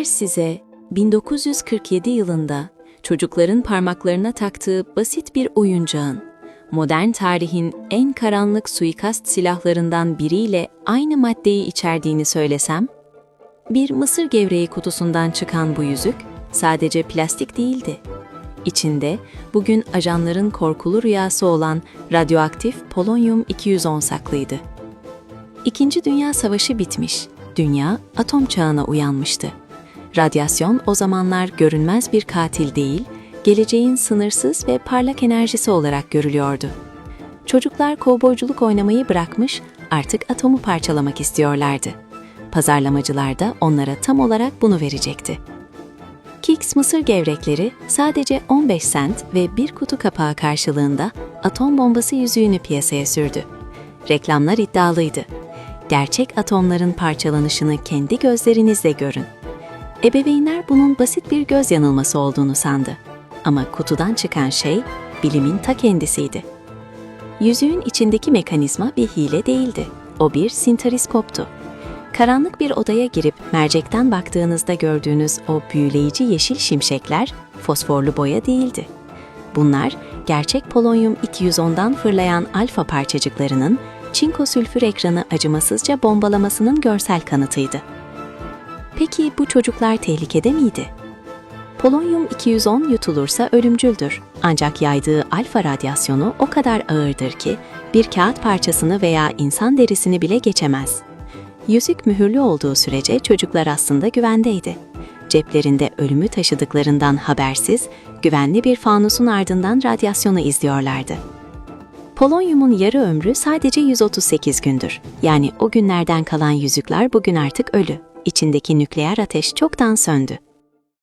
Eğer size 1947 yılında çocukların parmaklarına taktığı basit bir oyuncağın, modern tarihin en karanlık suikast silahlarından biriyle aynı maddeyi içerdiğini söylesem, bir mısır gevreği kutusundan çıkan bu yüzük sadece plastik değildi. İçinde bugün ajanların korkulu rüyası olan radyoaktif polonyum 210 saklıydı. İkinci Dünya Savaşı bitmiş, dünya atom çağına uyanmıştı. Radyasyon o zamanlar görünmez bir katil değil, geleceğin sınırsız ve parlak enerjisi olarak görülüyordu. Çocuklar kovboyculuk oynamayı bırakmış, artık atomu parçalamak istiyorlardı. Pazarlamacılar da onlara tam olarak bunu verecekti. Kix mısır gevrekleri sadece 15 sent ve bir kutu kapağı karşılığında atom bombası yüzüğünü piyasaya sürdü. Reklamlar iddialıydı. Gerçek atomların parçalanışını kendi gözlerinizle görün. Ebeveynler bunun basit bir göz yanılması olduğunu sandı. Ama kutudan çıkan şey bilimin ta kendisiydi. Yüzüğün içindeki mekanizma bir hile değildi. O bir sintariskoptu. Karanlık bir odaya girip mercekten baktığınızda gördüğünüz o büyüleyici yeşil şimşekler fosforlu boya değildi. Bunlar gerçek polonyum 210'dan fırlayan alfa parçacıklarının çinko sülfür ekranı acımasızca bombalamasının görsel kanıtıydı. Peki bu çocuklar tehlikede miydi? Polonyum 210 yutulursa ölümcüldür. Ancak yaydığı alfa radyasyonu o kadar ağırdır ki bir kağıt parçasını veya insan derisini bile geçemez. Yüzük mühürlü olduğu sürece çocuklar aslında güvendeydi. Ceplerinde ölümü taşıdıklarından habersiz, güvenli bir fanusun ardından radyasyonu izliyorlardı. Polonyumun yarı ömrü sadece 138 gündür. Yani o günlerden kalan yüzükler bugün artık ölü. İçindeki nükleer ateş çoktan söndü.